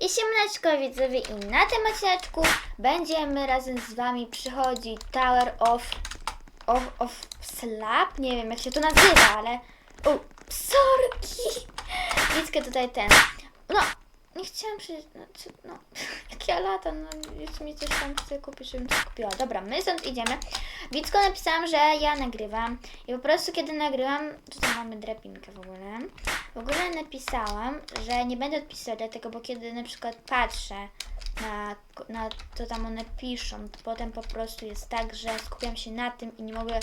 I siemaneczko widzowie i na tym odcineczku będziemy razem z wami przychodzić Tower of, of, of Slap, nie wiem jak się to nazywa, ale o, sorki, Widzkę tutaj ten, no, nie chciałam przyjść, no, no jak ja lata, no już mi coś tam chce kupić, żebym coś kupiła. Dobra, my stąd idziemy. Wicko napisałam, że ja nagrywam i po prostu kiedy nagrywam, tutaj mamy drabinkę w ogóle, w ogóle napisałam, że nie będę odpisywać dlatego, bo kiedy na przykład patrzę na, na to tam one piszą, to potem po prostu jest tak, że skupiam się na tym i nie mogę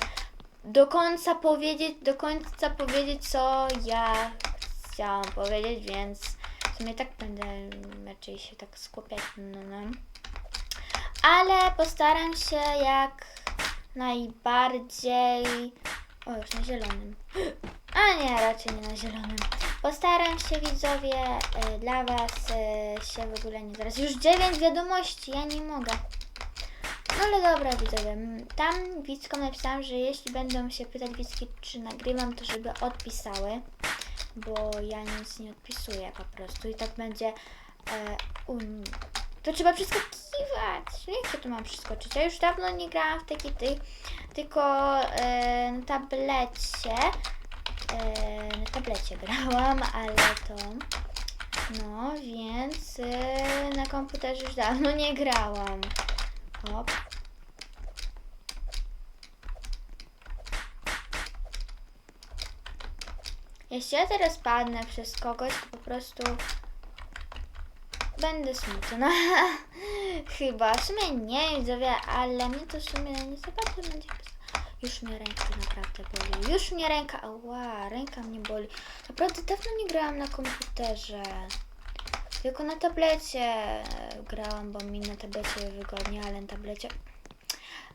do końca powiedzieć, do końca powiedzieć, co ja chciałam powiedzieć, więc w sumie tak będę raczej się tak skupiać no, no. Ale postaram się jak najbardziej... O, już na zielonym. A nie, raczej nie na zielonym. Postaram się widzowie e, dla Was e, się w ogóle nie zaraz. Już 9 wiadomości, ja nie mogę. No ale dobra widzowie, tam widzkom napisałam, że jeśli będą się pytać widzki, czy nagrywam, to żeby odpisały, bo ja nic nie odpisuję po prostu i tak będzie e, um, to trzeba przeskakiwać. Jak się tu mam przeskoczyć? Ja już dawno nie grałam w taki ty, tylko e, na tablecie. E, na tablecie grałam, ale to. No, więc e, na komputerze już dawno nie grałam. Hop. Jeśli ja teraz padnę przez kogoś, to po prostu będę smutna. Chyba. W sumie nie, widzowie, ale mnie to w sumie nie za bardzo będzie. Już mnie ręka naprawdę boli. Już mnie ręka, ała, ręka mnie boli. Naprawdę dawno nie grałam na komputerze. Tylko na tablecie grałam, bo mi na tablecie wygodnie, ale na tablecie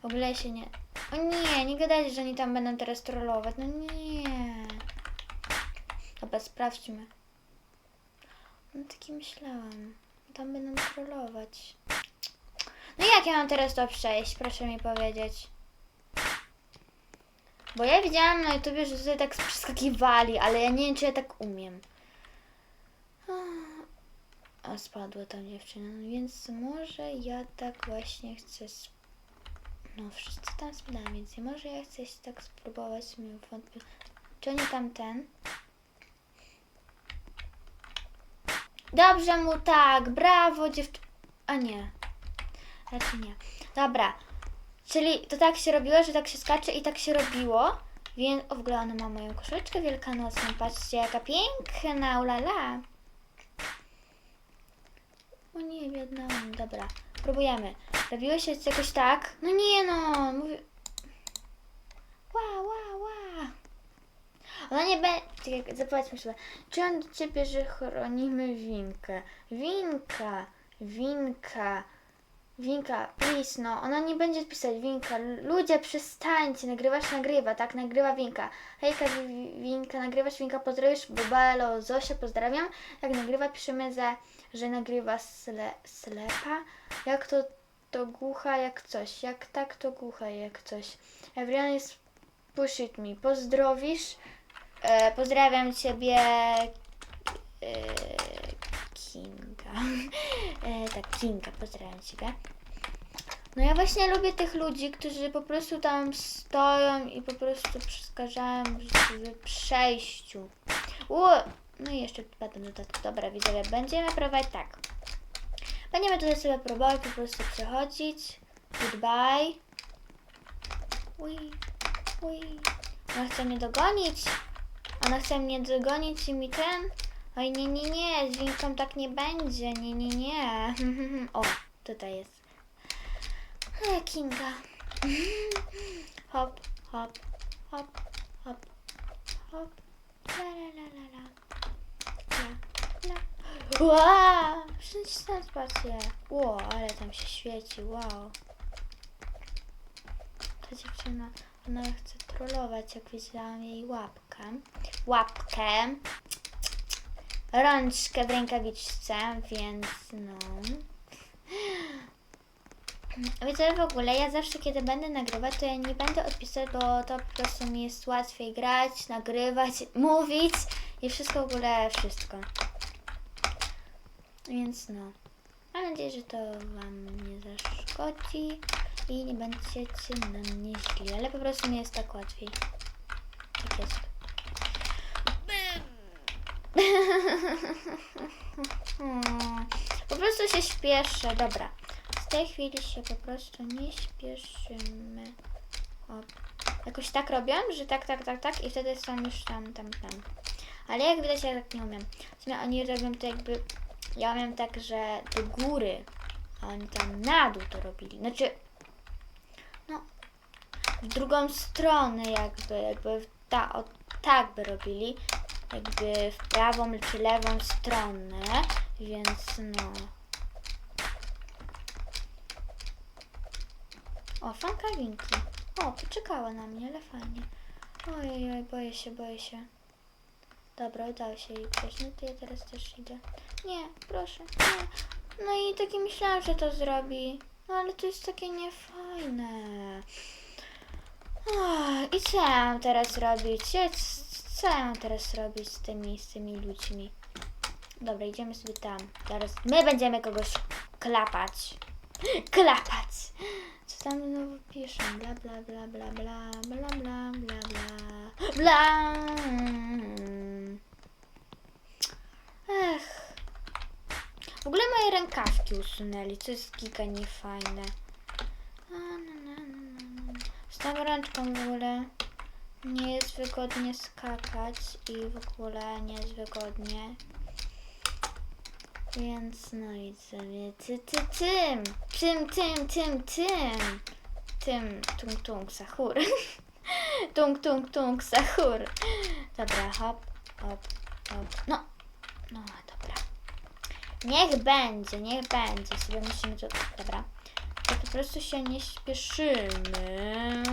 w ogóle się nie... O nie, nie gadajcie, że oni tam będą teraz trollować. No nie. Dobra, sprawdźmy. No taki myślałam. Tam będą trollować. No jak ja mam teraz to przejść? Proszę mi powiedzieć. Bo ja widziałam na YouTubie, że tutaj tak przeskakiwali, ale ja nie wiem, czy ja tak umiem. A spadła tam dziewczyna, no więc może ja tak właśnie chcę. Sp- no, wszyscy tam spadają, więc może ja chcę się tak spróbować. mi wątpię. Czy oni tam ten? Dobrze mu tak, brawo dziewczyna. A nie. Raczej nie. Dobra. Czyli to tak się robiło, że tak się skacze i tak się robiło. Więc o, w ogóle ona ma moją koszuleczkę wielkanocną. Patrzcie, jaka piękna, ulala. O nie, biedna. Dobra, próbujemy. Robiło się jakoś tak. No nie no, mówię. Ła, ła. Ona nie będzie. Zapytajmy sobie. Czy on do ciebie, że chronimy winkę? Winka, winka, winka, please, no. Ona nie będzie pisać winka. Ludzie, przestańcie. Nagrywasz, nagrywa, tak? Nagrywa winka. Hejka, Wi- Wi- winka, nagrywasz winka, pozdrawiasz, Bobelo, Zosia, pozdrawiam. Jak nagrywa, piszemy, za, że nagrywa sle, slepa. Jak to, to głucha, jak coś. Jak tak, to głucha, jak coś. Everyone is push it me. Pozdrowisz. E, pozdrawiam Ciebie, e, Kinga. E, tak, Kinga, pozdrawiam Ciebie. No ja właśnie lubię tych ludzi, którzy po prostu tam stoją i po prostu przeszkadzają w przejściu. U, no i jeszcze potem dodatku. Dobra, widzowie, będziemy próbować tak. Będziemy tutaj sobie próbować po prostu przechodzić. Goodbye. Ui, ui. Ona chce mnie dogonić. Ona chce mnie dogonić i mi ten. Oj, nie, nie, nie, z winką tak nie będzie. Nie, nie, nie. O, tutaj jest. E, Kinga. Hop, hop, hop, hop, hop. La, la, la, la, la. La, la. Wow! Tam spacje. Wow, ale tam się świeci, wow. Ta dziewczyna, ona chce trollować, jak widziałam jej łapkę. Łapkę. Rączkę w rękawiczce, więc no. Wiecie, w ogóle ja zawsze, kiedy będę nagrywać, to ja nie będę odpisać, bo to po prostu mi jest łatwiej grać, nagrywać, mówić i wszystko w ogóle, wszystko. Więc no. Mam nadzieję, że to Wam nie zaszkodzi i nie będziecie na mnie źli, ale po prostu mi jest tak łatwiej. Tak jest. Hmm, Po prostu się śpieszę, dobra. Z tej chwili się po prostu nie śpieszymy. O. Jakoś tak robię, że tak, tak, tak, tak i wtedy są już tam, tam, tam. Ale jak widać ja tak nie umiem. W sumie oni robią to jakby, ja umiem tak, że do góry, a oni tam na dół to robili. Znaczy, no, w drugą stronę jakby, jakby ta, o, tak by robili, jakby w prawą czy lewą stronę, więc no. O, fanka Winki. O, poczekała na mnie, ale fajnie. Ojej, oj, boję się, boję się. Dobra, udało się jej przejść. No to ja teraz też idę. Nie, proszę, nie. No i takie myślałam, że to zrobi. No ale to jest takie niefajne. Ach, I co ja mam teraz robić? C- co ja mam teraz robić z tymi, z tymi ludźmi? Dobra, idziemy sobie tam. Teraz my będziemy kogoś klapać. Klapać! Co tam znowu piszą? Bla bla bla bla bla bla bla bla bla bla. Ech. W ogóle moje rękawki usunęli, co jest giga niefajne. Z tą rączką w ogóle wygodnie skakać i w ogóle nie jest wygodnie. Więc no i sobie ty, ty, tym, tym, tym, tym, tym, tym, tung, tung, sahur. tung, tung, tung, sahur. Dobra, hop, hop, hop. No, no dobra. Niech będzie, niech będzie. Sobie musimy to, dobra. To po prostu się nie śpieszymy.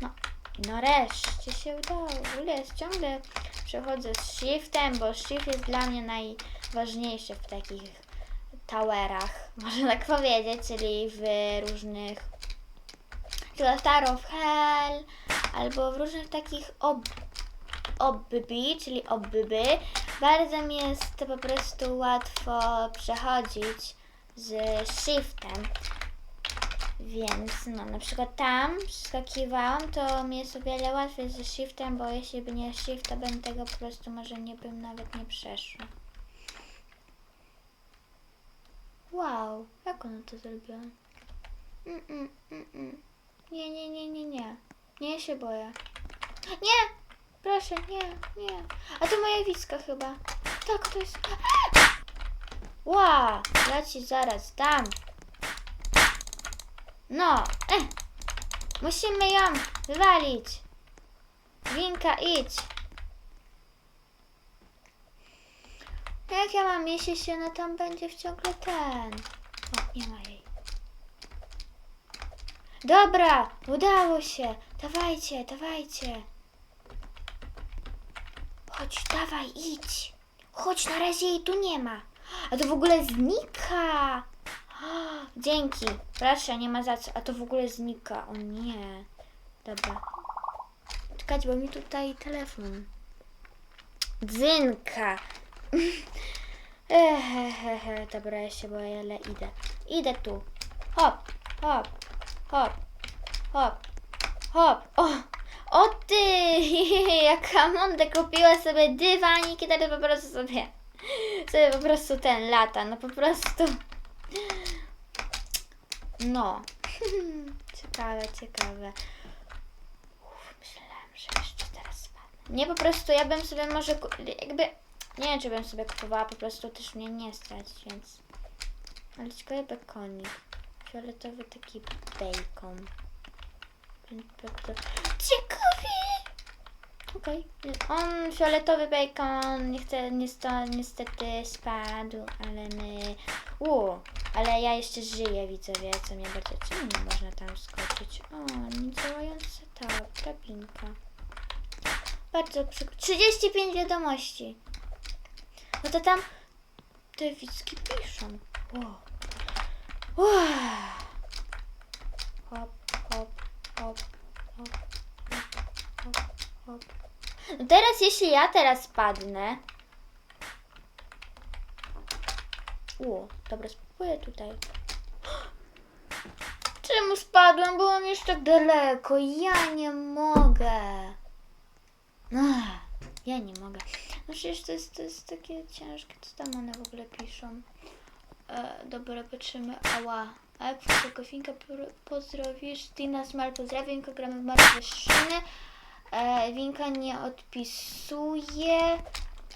No, nareszcie się udało. W ogóle jest ciągle przechodzę z shiftem, bo shift jest dla mnie najważniejszy w takich towerach, można tak powiedzieć, czyli w różnych Tower of Hell albo w różnych takich ob obby, czyli obby. Bardzo mi jest po prostu łatwo przechodzić z shiftem. Więc no, na przykład tam skakiwałam, to mi jest o wiele łatwiej ze shiftem, bo jeśli by nie shift, to bym tego po prostu może nie bym nawet nie przeszła. Wow, jak ona to zrobiła? Mm, mm, mm, mm. Nie, nie, nie, nie, nie. Nie, się boję. Nie! Proszę, nie, nie. A to moja wiska chyba. Tak, to jest... Ła! Ja ci zaraz dam. No, eh. Musimy ją wywalić. Winka, idź. Jak ja mam jeśli się no tam będzie w ciągle ten. O, nie ma jej. Dobra, udało się. Dawajcie, dawajcie. Chodź, dawaj, idź. Chodź, na razie jej tu nie ma. A to w ogóle znika. Dzięki. Proszę, nie ma za co. A to w ogóle znika. O nie. Dobra. Czekajcie, bo mi tutaj telefon. Dzynka. Ehehehe, dobra, ja się boję, ale idę. Idę tu. Hop, hop, hop, hop, hop. O, o ty! Jaka mądra kupiła sobie dywanik i teraz po prostu sobie, sobie po prostu ten lata. No po prostu. No. ciekawe, ciekawe. Uf, myślałam, że jeszcze teraz spadnę. Nie, po prostu ja bym sobie może jakby... Nie wiem, czy bym sobie kupowała, po prostu też mnie nie stać, więc... Ale ciekawy bekonik. Fioletowy taki bacon. Ciekawy! Okej. On fioletowy bacon niestety, niestety, niestety spadł, ale my... U, ale ja jeszcze żyję, widzowie, co mnie bardzo... Czemu nie można tam skoczyć? O, niedziałająca ta drabinka. Bardzo przykro. 35 wiadomości. No to tam te widzki piszą. Wow. Wow. Hop, hop, hop, hop, hop, hop, hop. No teraz, jeśli ja teraz spadnę. Ło, dobra, spróbuję tutaj. Czemu spadłem? Byłam już tak daleko. Ja nie mogę. Ach, ja nie mogę. No przecież to jest, to jest takie ciężkie. Co tam one w ogóle piszą? E, dobra, patrzymy. Ała. A Kofinka pozdrowisz. Tina Smart pozdrawia. Winka gramy w martwe szyny. E, Winka nie odpisuje.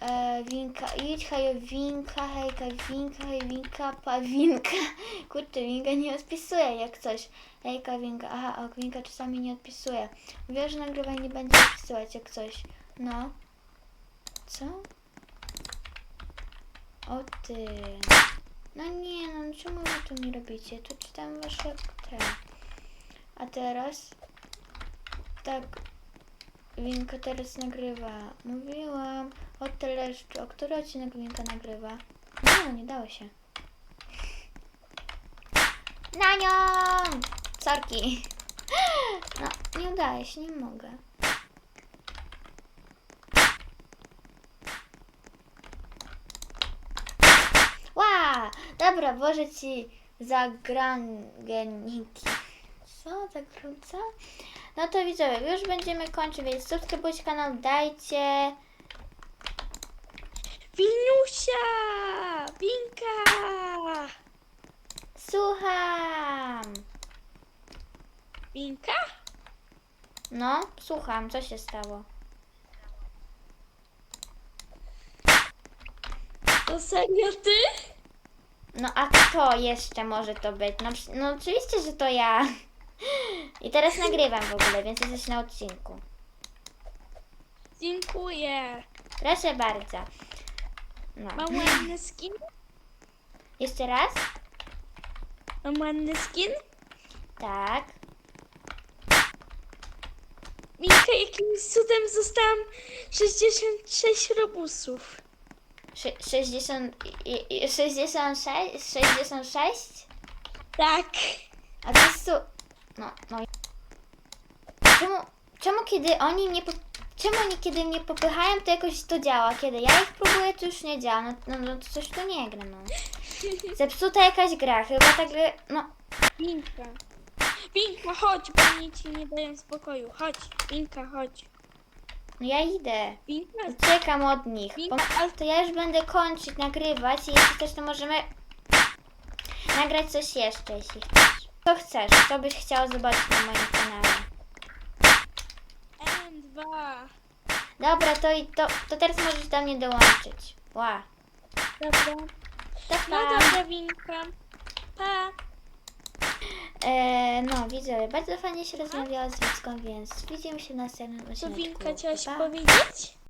E, winka idź, hej Winka, hejka Winka, hej Winka, pa Winka. Kurczę, Winka nie odpisuje jak coś. Hejka Winka, aha, o, Winka czasami nie odpisuje. Wiesz, że nagrywanie nie będzie odpisywać jak coś. No. Co? O ty. No nie, no czemu wy to mi robicie? Tu czytam wasze te. A teraz? Tak. Winka teraz nagrywa. Mówiłam o teleszczu. O który odcinek Winka nagrywa? No, nie dało się. Na nią! Sorki. No, nie udaje się, nie mogę. Ła! Dobra, włożę ci zagrangeniki. Co? Zagrunca? No to widzowie, już będziemy kończyć, więc subskrybujcie kanał, dajcie. Winusia! Winka! Słucham. Winka? No, słucham, co się stało? To serio ty? No a kto jeszcze może to być? No, no oczywiście, że to ja. I teraz nagrywam w ogóle, więc jesteś na odcinku. Dziękuję. Proszę bardzo. No. Mam ładny skin? Jeszcze raz? Mam ładny skin? Tak. Winka, jakimś cudem zostałam 66 robusów. Sze- 60, i- i- 66? 66? Tak. A to jest. No, no. Czemu, czemu kiedy oni mnie... Po, czemu oni kiedy mnie popychają, to jakoś to działa? Kiedy ja ich próbuję, to już nie działa. No, no, no to coś tu nie gra, no. Zepsuta jakaś gra, chyba tak... No, Winka. Winka, chodź, bo oni ci nie dają spokoju. Chodź, Winka, chodź. no ja idę. Winka, Uciekam od nich. Bo, Winka, to ja już będę kończyć nagrywać i jeśli też to możemy nagrać coś jeszcze, jeśli chcesz. Co chcesz? Co byś chciał zobaczyć na moim kanale? N2. Dobra, to, i to, to teraz możesz do mnie dołączyć. Ła. Dobra. To No pa. dobra, Winka. Pa. E, no, widzowie, bardzo fajnie się rozmawiała z Wicką, więc widzimy się w następnym Co odcinku. Winka chciałaś pa. powiedzieć?